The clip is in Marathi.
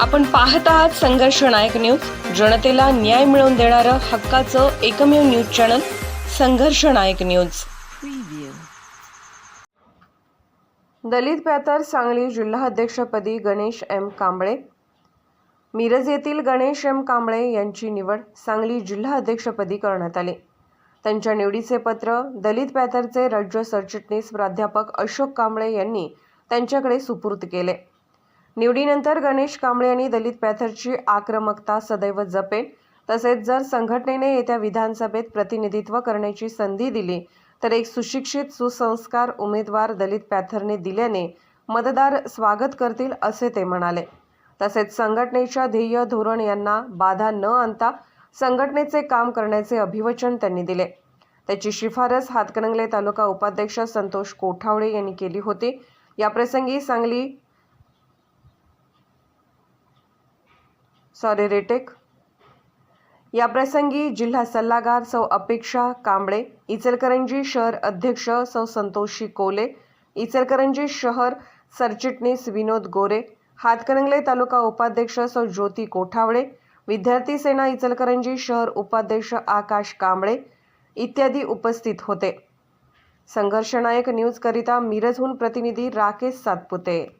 आपण पाहत आहात संघर्ष नायक न्यूज. जनतेला न्याय मिळवून देणारं हक्काचं एकमेव news channel Sangharsh Nayak news. Dalit panther Sangli जिल्हाध्यक्षपदी Ganesh M Kamble. Miraj येथील गणेश एम कांबळे यांची निवड सांगली जिल्हाध्यक्षपदी करण्यात आली. त्यांच्या निवडीचे पत्र दलित पॅथरचे राज्य सरचिटणीस प्राध्यापक अशोक कांबळे यांनी त्यांच्याकडे सुपूर्द केले. निवडीनंतर गणेश कांबळे यांनी दलित पॅथरची आक्रमकता सदैव जपेल. तसेच जर संघटनेने येत्या विधानसभेत प्रतिनिधित्व करण्याची संधी दिली तर एक सुशिक्षित सुसंस्कार उमेदवार दलित पॅथरने दिल्याने मतदार स्वागत करतील असे ते म्हणाले. तसेच संघटनेच्या ध्येय धोरण यांना बाधा न आणता संघटनेचे काम करण्याचे अभिवचन त्यांनी दिले. त्याची शिफारस हातकणंगले तालुका उपाध्यक्ष संतोष कोठावळे यांनी केली होती. याप्रसंगी सांगली सॉरी रेटेक. याप्रसंगी जिल्हा सल्लागार सौ अपेक्षा कांबळे इचलकरंजी शहर अध्यक्ष सौ संतोषी कोले इचलकरंजी शहर सरचिटणीस विनोद गोरे हातकणंगले तालुका उपाध्यक्ष सौ ज्योती कोठावळे विद्यार्थी सेना इचलकरंजी शहर उपाध्यक्ष आकाश कांबळे इत्यादी उपस्थित होते. संघर्षनायक न्यूजकरिता मिरजहून प्रतिनिधी राकेश सातपुते.